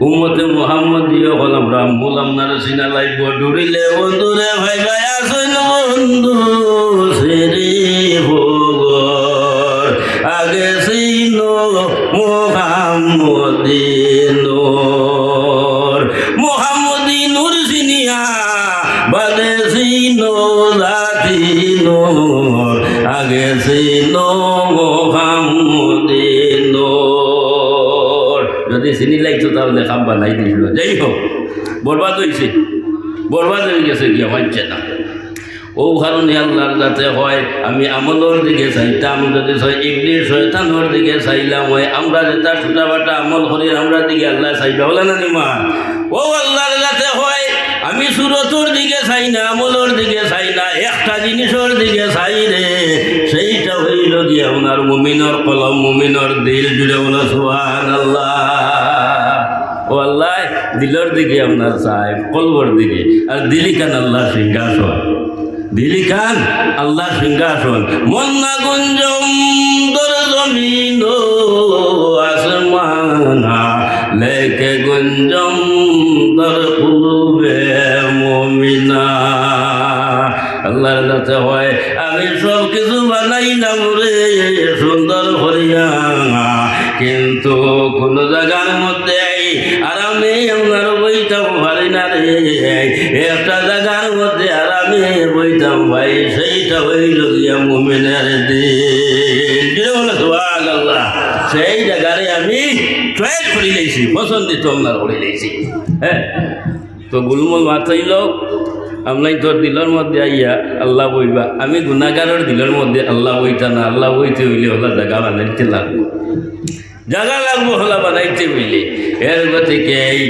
উমতে মোহাম্মদ দিয়ে হলাম রাম বললাম না সিনা লাইব ডুরিলে বন্ধুরে ভাই ভাই আসুন বন্ধু, সেরে ভোগর। আগে সিন মোহাম্মদিনোর। মোহাম্মদিনুর সিনিয়া, বাদে সিন জাতিনোর। আগে সিন মোহাম্মদিনোর। যদি চিনি লাগতো তাহলে খাম বানাই দিছিল যাই হোক বরবাদ হয়েছে বরবাদ হয়ে গেছে গিয়া হচ্ছে না ও কারণে আল্লাহর যাতে হয়, আমি আমলের দিকে চাইতাম, যদি ইবলিশ শয়তানোর দিকে চাইলাম হয়, আমরা যেটা ছোটা বাটা আমল করি আমরা দিকে আল্লাহ চাইবা বলে না নিমা ও আল্লাহর যাতে হয়, আমি সুরতর দিকে চাই না আমলের দিকে চাই না, একটা জিনিসের দিকে চাই রে সেইটা গিয়ে আপনার মুমিনর কলম, মুমিনর দিল জুড়ে বলো সুহান আল্লাহ ও আল্লাহ, দিলর দিকে আপনার চাই কলবর দিকে। আর দিলি কান আল্লাহ সিংহাসন। দিলি কান আল্লাহ সিংহাসন। মন্না গুঞ্জম দর জমিন আসমানা। লেকে গুঞ্জম আল্লাহর হয়। আমি সব কিছু বানাই না রে, সুন্দর করিয়া। কিন্তু কোন জায়গার মধ্যে আরামে আমার বইতাম পারি না রে। একটা জায়গার মধ্যে আরামে বইতাম ভাই সেইটা হইল গিয়া মুমিনের দিন। আল্লাহ সেই জায়গারে আমি ট্রেড করে লেছি পছন্দিত আপনার করে লেছি হ্যাঁ তো গুলমুল মাথাই লোক আমলাই তোর দিলের মধ্যে আইয়া আল্লাহ বইবা। আমি গুণাগারের দিলের মধ্যে আল্লাহ বইতা না, আল্লাহ বইতে হইলে হলা জায়গা বানাইতে লাগবো। জায়গা লাগবো হলা বানাইতে হইলে। এর থেকে এই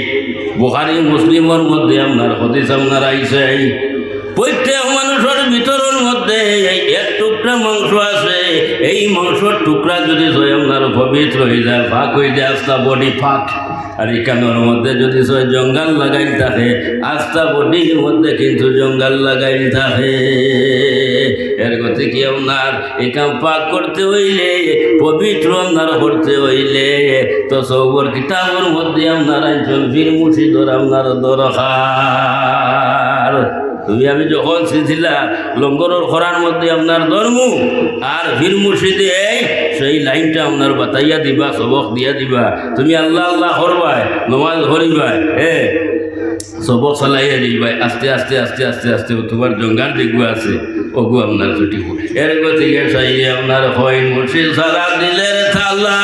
বুহারি মুসলিমের মধ্যে আপনার, হদিস আপনার আইসে এই প্রত্যেক মানুষের ভিতরের মধ্যে এক টুকরা মাংস আছে। এই মাংসর টুকরা যদি আপনার পবিত্র হয়ে যায়, ফাঁক হয়ে যায় আস্তা বডি ফাঁক। আর এই কানোর মধ্যে যদি সে জঙ্গল লাগাই থাকে আস্থা বডির মধ্যে কিন্তু জঙ্গল লাগাই থাকে। এর গতি কি আপনার? এখান পাক করতে হইলে, পবিত্র আপনার করতে হইলে, তো সবর কিতাবর মধ্যে আপনার একজন বীর মুর্শিদর আপনার দরকার। তুমি আমি যখন ছিলা লঙ্গরের খরার মধ্যে আপনার ধর্ম, আর বীর মুর্শিদে এই, সেই লাইনটা আপনার বাতাইয়া দিবা, সবক দিয়া দিবা। তুমি আল্লাহ আল্লাহ করবাই নমাজ ধরিবাই হে। সবক চালাইয়া দিবাই আস্তে আস্তে আস্তে আস্তে আস্তে তোমার জঙ্গাল দেখব আছে, ওগু আপনার ছুটি এর গতিকে চাইলে আপনার হয় মুর্শিদ সারা দিলের থালা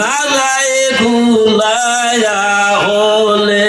না যায় খুলায়া হলে।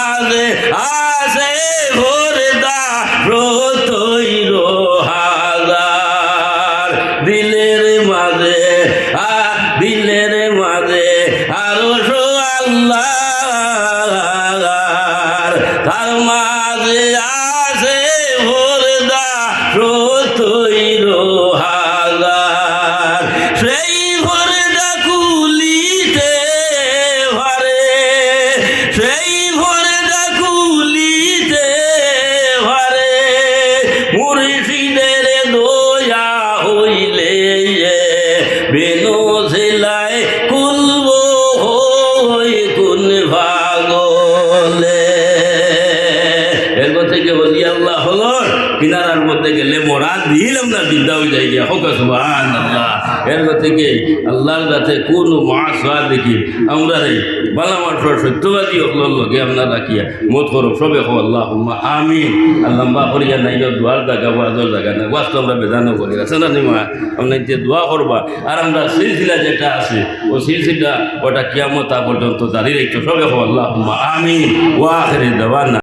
আল্লাহ। তার মাঝে কিনারার মধ্যে গেলে মোরা দিলাম না দিদা হয়ে যাই গিয়া হোক সুবহান আল্লাহ এরপর থেকে আল্লাহর কাছে কোন মহাসা দেখি। আমরা বালা মানুষের সত্যবাদী হকলর লগে আপনার রাখিয়া মত করো, সবে হো আল্লাহ আমিন। আল্লাহ বা করিয়া নাই দোয়ার জায়গা বাজর জায়গা না বাস্তব আমরা বেদানো করি। আছে না নিমা আমরা যে দোয়া করবা, আর আমরা সিলসিলা যেটা আছে, ও সিলসিলা, ওটা কিয়ামত পর্যন্ত দাঁড়িয়ে রেখো সবে হো আল্লাহ আমিন। ওয়া আখেরি দেওয়ানা।